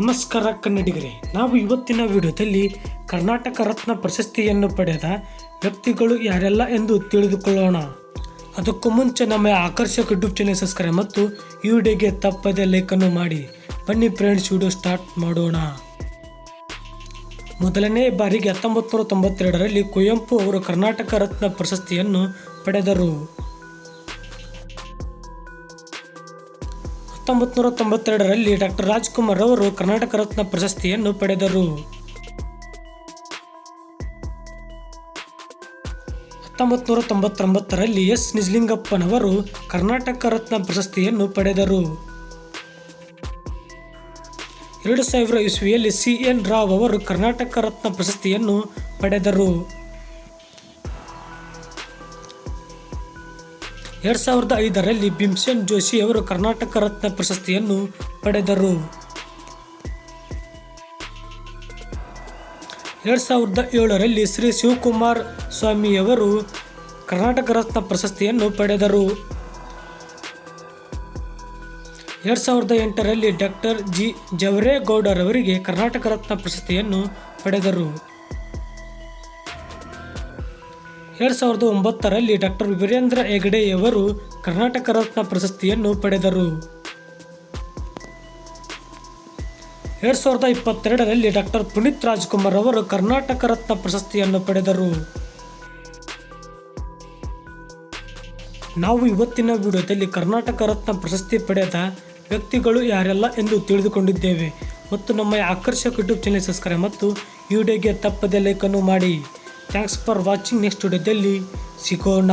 ನಮಸ್ಕಾರ ಕನ್ನಡಿಗರೇ, ನಾವು ಇವತ್ತಿನ ವಿಡಿಯೋದಲ್ಲಿ ಕರ್ನಾಟಕ ರತ್ನ ಪ್ರಶಸ್ತಿಯನ್ನು ಪಡೆದ ವ್ಯಕ್ತಿಗಳು ಯಾರೆಲ್ಲ ಎಂದು ತಿಳಿದುಕೊಳ್ಳೋಣ. ಅದಕ್ಕೂ ಮುಂಚೆ ನಮ್ಮ ಆಕರ್ಷಕ ಯೂಟ್ಯೂಬ್ ಚಾನೆಲ್ ಸಬ್ಸ್ಕ್ರೈಬ್ ಮತ್ತು ಈ ವಿಡಿಯೋಗೆ ತಪ್ಪದೆ ಲೈಕನ್ನು ಮಾಡಿ. ಬನ್ನಿ ಫ್ರೆಂಡ್ಸ್ ವಿಡಿಯೋ ಸ್ಟಾರ್ಟ್ ಮಾಡೋಣ. ಮೊದಲನೇ ಬಾರಿಗೆ ಹತ್ತೊಂಬತ್ತು ನೂರ ತೊಂಬತ್ತೆರಡರಲ್ಲಿ ಕುವೆಂಪು ಅವರು ಕರ್ನಾಟಕ ರತ್ನ ಪ್ರಶಸ್ತಿಯನ್ನು ಪಡೆದರು. ಹತ್ತೊಂಬತ್ತು ನೂರ ತೊಂಬತ್ತೆರಡರಲ್ಲಿ ಡಾಕ್ಟರ್ ರಾಜ್ಕುಮಾರ್ ಅವರು ಕರ್ನಾಟಕ ರತ್ನ ಪ್ರಶಸ್ತಿಯನ್ನು ಪಡೆದರು. ಹತ್ತೊಂಬತ್ತು ನೂರ ತೊಂಬತ್ತೊಂಬತ್ತರಲ್ಲಿ ಎಸ್. ನಿಜಲಿಂಗಪ್ಪನವರು ಕರ್ನಾಟಕ ರತ್ನ ಪ್ರಶಸ್ತಿಯನ್ನು ಪಡೆದರು. ಎರಡು ಸಾವಿರ ಇಸ್ವಿಯಲ್ಲಿ ಸಿ. ಎನ್. ರಾವ್ ಅವರು ಕರ್ನಾಟಕ ರತ್ನ ಪ್ರಶಸ್ತಿಯನ್ನು ಪಡೆದರು. ಎರಡು ಸಾವಿರದ ಐದರಲ್ಲಿ ಭೀಮ್ಸೇನ್ ಜೋಶಿ ಅವರು ಕರ್ನಾಟಕ ರತ್ನ ಪ್ರಶಸ್ತಿಯನ್ನು ಪಡೆದರು. ಎರಡು ಸಾವಿರದ ಏಳರಲ್ಲಿ ಶ್ರೀ ಶಿವಕುಮಾರ್ ಸ್ವಾಮಿಯವರು ಕರ್ನಾಟಕ ರತ್ನ ಪ್ರಶಸ್ತಿಯನ್ನು ಪಡೆದರು. ಎರಡು ಸಾವಿರದ ಎಂಟರಲ್ಲಿ ಡಾಕ್ಟರ್ ಜಿ. ಜವರೇಗೌಡರವರಿಗೆ ಕರ್ನಾಟಕ ರತ್ನ ಪ್ರಶಸ್ತಿಯನ್ನು ಪಡೆದರು. ಎರಡು ಸಾವಿರದ ಒಂಬತ್ತರಲ್ಲಿ ಡಾಕ್ಟರ್ ವೀರೇಂದ್ರ ಹೆಗಡೆಯವರು ಕರ್ನಾಟಕ ರತ್ನ ಪ್ರಶಸ್ತಿಯನ್ನು ಪಡೆದರು. ಎರಡು ಸಾವಿರದ ಇಪ್ಪತ್ತೆರಡರಲ್ಲಿ ಡಾಕ್ಟರ್ ಪುನೀತ್ ರಾಜ್ಕುಮಾರ್ ಅವರು ಕರ್ನಾಟಕ ರತ್ನ ಪ್ರಶಸ್ತಿಯನ್ನು ಪಡೆದರು. ನಾವು ಇವತ್ತಿನ ವಿಡಿಯೋದಲ್ಲಿ ಕರ್ನಾಟಕ ರತ್ನ ಪ್ರಶಸ್ತಿ ಪಡೆದ ವ್ಯಕ್ತಿಗಳು ಯಾರೆಲ್ಲ ಎಂದು ತಿಳಿದುಕೊಂಡಿದ್ದೇವೆ. ಮತ್ತು ನಮ್ಮ ಆಕರ್ಷಕ ಯೂಟ್ಯೂಬ್ ಚಾನೆಲ್ ಸಬ್ಸ್ಕ್ರೈಬ್ ಮತ್ತು ವಿಡಿಯೋಗೆ ತಪ್ಪದೆ ಲೈಕನ್ನು ಮಾಡಿ. ಥ್ಯಾಂಕ್ಸ್ ಫಾರ್ ವಾಚಿಂಗ್ ನೆಕ್ಸ್ಟ್ ವಿಡಿಯೋದಲ್ಲಿ ಸಿಗೋಣ